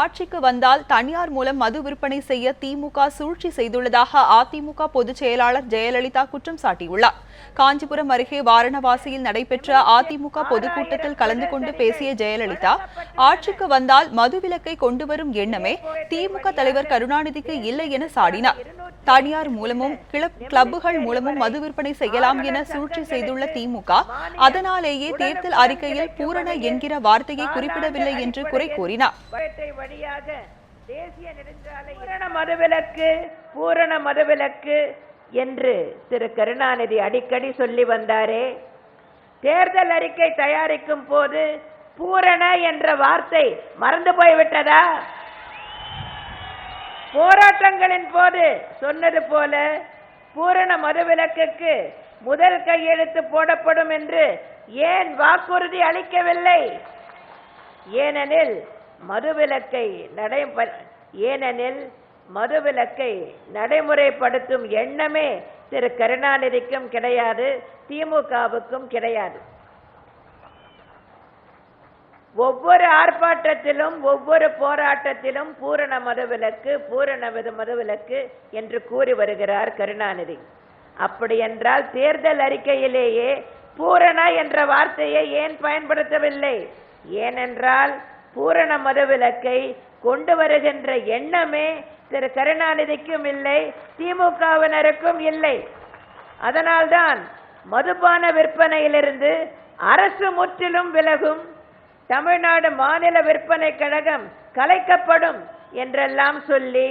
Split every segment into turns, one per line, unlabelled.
ஆட்சிக்கு வந்தால் தனியார் மூலம் மது விற்பனை செய்ய திமுக சூழ்ச்சி செய்துள்ளதாக அதிமுக பொதுச் செயலாளர் ஜெயலலிதா குற்றம் சாட்டியுள்ளார். காஞ்சிபுரம் அருகே வாரணவாசியில் நடைபெற்ற அதிமுக பொதுக்கூட்டத்தில் கலந்து கொண்டு பேசிய ஜெயலலிதா ஆட்சிக்கு வந்தால் மதுவிலக்கை கொண்டு வரும் எண்ணமே திமுக தலைவர் கருணாநிதிக்கு இல்லை என சாடினார். தனியார் மூலமும் கிளப் கிளப்புகள் மூலமும் மது விற்பனை செய்யலாம் என சூழ்ச்சி செய்துள்ள திமுக அதனாலேயே தேர்தல் அறிக்கையில் பூரண என்கிற வார்த்தையை குறிப்பிடவில்லை என்று குறை கூறினார்.
வழியாக தேசிய நெடுஞ்சாலை பூரண மதுவிலக்கு. பூரண மதுவிலக்கு என்று திரு கருணாநிதி அடிக்கடி சொல்லி வந்தாரே. தேர்தல் அறிக்கை தயாரிக்கும் போது பூரண என்ற வார்த்தை மறந்து போய்விட்டதா? போராட்டங்களின் போது சொன்னது போல பூரண மதுவிலக்குக்கு முதல் கையெழுத்து போடப்படும் என்று ஏன் வாக்குறுதி அளிக்கவில்லை? ஏனெனில் மதுவிலக்கை நடை ஏனெனில் மதுவிலக்கை நடைமுறைப்படுத்தும் எண்ணமே திரு கருணாநிதிக்கும் கிடையாது திமுகவுக்கும் கிடையாது. ஒவ்வொரு ஆர்ப்பாட்டத்திலும் ஒவ்வொரு போராட்டத்திலும் பூரண மதுவிலக்கு பூரண மதுவிலக்கு என்று கூறி வருகிறார் கருணாநிதி. அப்படி என்றால் தேர்தல் அறிக்கையிலேயே பூரண என்ற வார்த்தையை ஏன் பயன்படுத்தவில்லை? ஏனென்றால் பூரண மதவிலக்கை கொண்டு வருகின்ற எண்ணமே திரு கருணாநிதிக்கும் இல்லை திமுகவினருக்கும் இல்லை. அதனால்தான் மதுபான விற்பனையிலிருந்து அரசு முற்றிலும் விலகும் தமிழ்நாடு மாநில விற்பனை கழகம் கலைக்கப்படும் என்றெல்லாம் சொல்லி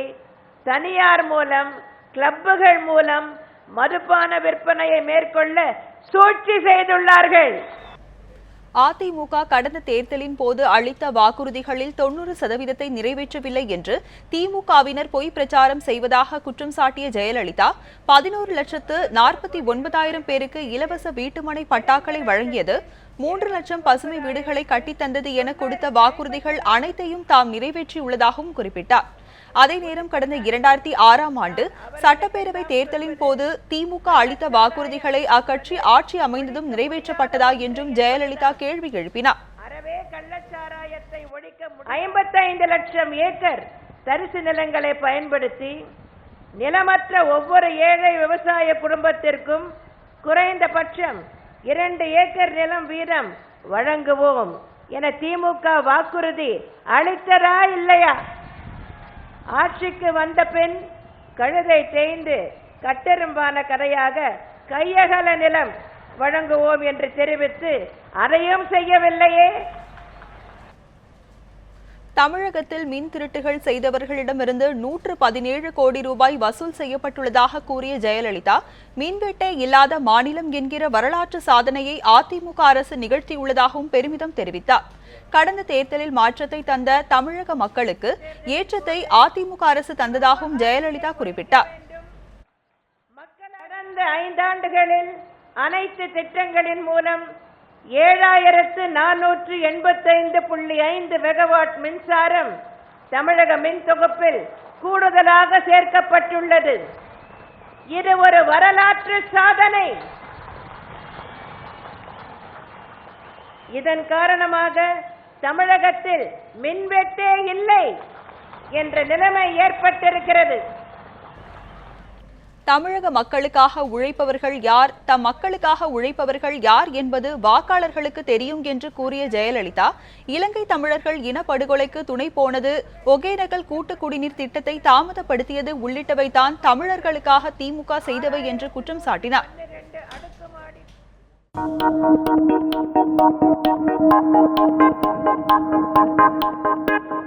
தனியார் மூலம் கிளப்புகள் மூலம் மதுபான விற்பனையை மேற்கொள்ள சூழ்ச்சி செய்துள்ளார்கள்.
அதிமுக கடந்த தேர்தலின் போது அளித்த வாக்குறுதிகளில் தொன்னூறு சதவீதத்தை நிறைவேற்றவில்லை என்று திமுகவினர் பொய் பிரச்சாரம் செய்வதாக குற்றம் சாட்டிய ஜெயலலிதா பதினோரு லட்சத்து நாற்பத்தி ஒன்பதாயிரம் பேருக்கு இலவச வீட்டுமனை பட்டாக்களை வழங்கியது மூன்று லட்சம் பசுமை வீடுகளை கட்டித்தந்தது என கொடுத்த வாக்குறுதிகள் அனைத்தையும் தாம் நிறைவேற்றியுள்ளதாகவும் குறிப்பிட்டார். அதே நேரம் கடந்த இரண்டாயிரத்தி ஆறாம் ஆண்டு சட்டப்பேரவை தேர்தலின் போது திமுக அளித்த வாக்குறுதிகளை அக்கட்சி ஆட்சி அமைந்ததும் நிறைவேற்றப்பட்டதா என்றும் ஜெயலலிதா கேள்வி எழுப்பினார்.
ஐம்பத்தைந்து லட்சம் ஏக்கர் தரிசு நிலங்களை பயன்படுத்தி நிலமற்ற ஒவ்வொரு ஏழை விவசாய குடும்பத்திற்கும் குறைந்தபட்சம் இரண்டு ஏக்கர் நிலம் வீதம் வழங்குவோம் என திமுக வாக்குறுதி அளித்தரா இல்லையா? ஆட்சிக்கு வந்த பின் கழுதை தேய்ந்து கட்டெரும்பான கதையாக கையகல நிலம் வழங்குவோம் என்று தெரிவித்து அதையும் செய்யவில்லையே?
தமிழகத்தில் மின் திருட்டுகள் செய்தவர்களிடமிருந்து நூற்று பதினேழு கோடி ரூபாய் வசூல் செய்யப்பட்டுள்ளதாக கூறிய ஜெயலலிதா மின்வெட்டே இல்லாத மாநிலம் என்கிற வரலாற்று சாதனையை அதிமுக அரசு நிகழ்த்தியுள்ளதாகவும் பெருமிதம் தெரிவித்தார். கடந்த தேர்தலில் மாற்றத்தை தந்த தமிழக மக்களுக்கு ஏற்றத்தை அதிமுக அரசு தந்ததாகவும் ஜெயலலிதா குறிப்பிட்டார்.
மக்கள் கடந்த ஐந்தாண்டுகளில் அனைத்து திட்டங்களின் மூலம் ஏழாயிரத்து நானூற்று எண்பத்தைந்து புள்ளி ஐந்து மெகாவாட் மின்சாரம் தமிழக மின் தொகுப்பில் கூடுதலாக சேர்க்கப்பட்டுள்ளது. இது ஒரு வரலாற்று சாதனை. இதன் காரணமாக தமிழகத்தில் மின்வெட்டே இல்லை என்ற நிலைமை ஏற்பட்டிருக்கிறது.
தமிழக மக்களுக்காக உழைப்பவர்கள் யார் தம் மக்களுக்காக உழைப்பவர்கள் யார் என்பது வாக்காளர்களுக்கு தெரியும் என்று கூறிய ஜெயலலிதா இலங்கை தமிழர்கள் இனப்படுகொலைக்கு துணை போனது ஒகேனக்கல் கூட்டு குடிநீர் திட்டத்தை தாமதப்படுத்தியது உள்ளிட்டவை தான் தமிழர்களுக்காக திமுக செய்தவை என்று குற்றம் சாட்டினார்
Thank you.